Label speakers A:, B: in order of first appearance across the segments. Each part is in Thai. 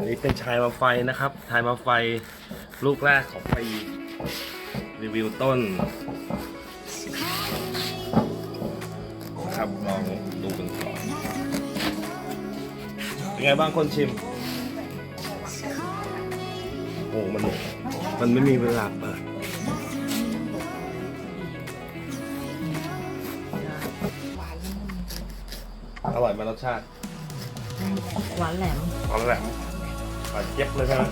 A: อันนี้เป็นชายมาไฟนะครับชายมาไฟลูกแรกของปีรีวิวต้นนะครับลองดูกันก่อนเป็นไงบ้างคนชิม โอ้มันมันไม่มีเวลาเปิดอร่อยไหมรสชาติ
B: หวานแหลม
A: เอาละแหละ หวานเจี๊ยบเลยใช่ไหม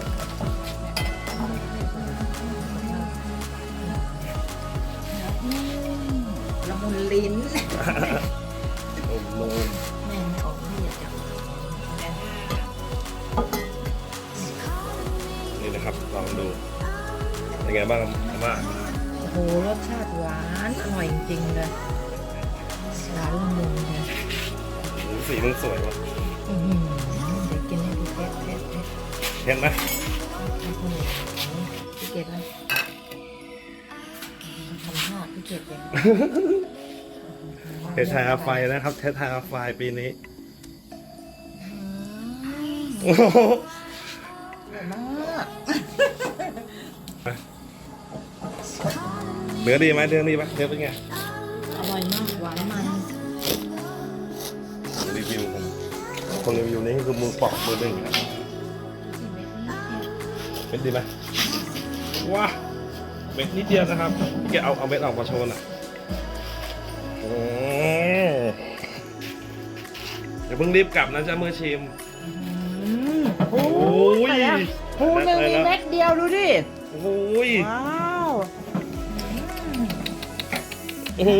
B: ละมุนลิ้น
A: โอ้โห
B: แม่ไม่ออกไม่อยากจับ
A: นี่นะครับลองดูเป็นไงบ้างอาม่า
B: โอ้โหรสชาติหวานอร่อยจริงๆเลยหวานละมุนเลย
A: โอ้โหสีมันสวยว่ะ
B: อื้อหือเดี๋ยวกินให้ดูเทสเทสเทส
A: เห็นไหม
B: โอ้โหพี่เกดเลยทำท่าพี่เกดเลย
A: เทสไทยอาไฟนะครับเทสไทยอาไฟปีนี้
B: อืม
A: โอ้โห
B: อร่อยมาก
A: เนื้อดีไหมเนื้อดีไหมเนื้อเป็นไง
B: อร่อยมากหวานมัน
A: รีวิวผมคนรีวิวนี้คือมือปอกมือหนึ่งครับ เม็ดดีไหมว้าเม็ดนิดเดียวนะครับพี่แกเอาเอาเม็ดออกมาโชว์หน่อยโอ้อย่าเพิ่งรีบกลับนะจ๊ะมือชิม
B: อืมโอ้
A: โอ้ย
B: ยภูหนึ่งมีเม็ดเดียวดูดิ
A: โอ้ย
B: ว้าว
A: อื้อหื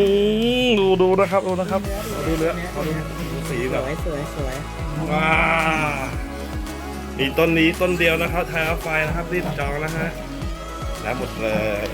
A: อดูดูนะครับดูนะครับเอาดูเนื้อเอาดูสี
B: ส
A: แบบ
B: วยสวยสวย
A: ว้า มีต้นนี้ต้นเดียวนะครับไทยอาไฟนะครับรีบจองนะฮะแล้วหมดเลย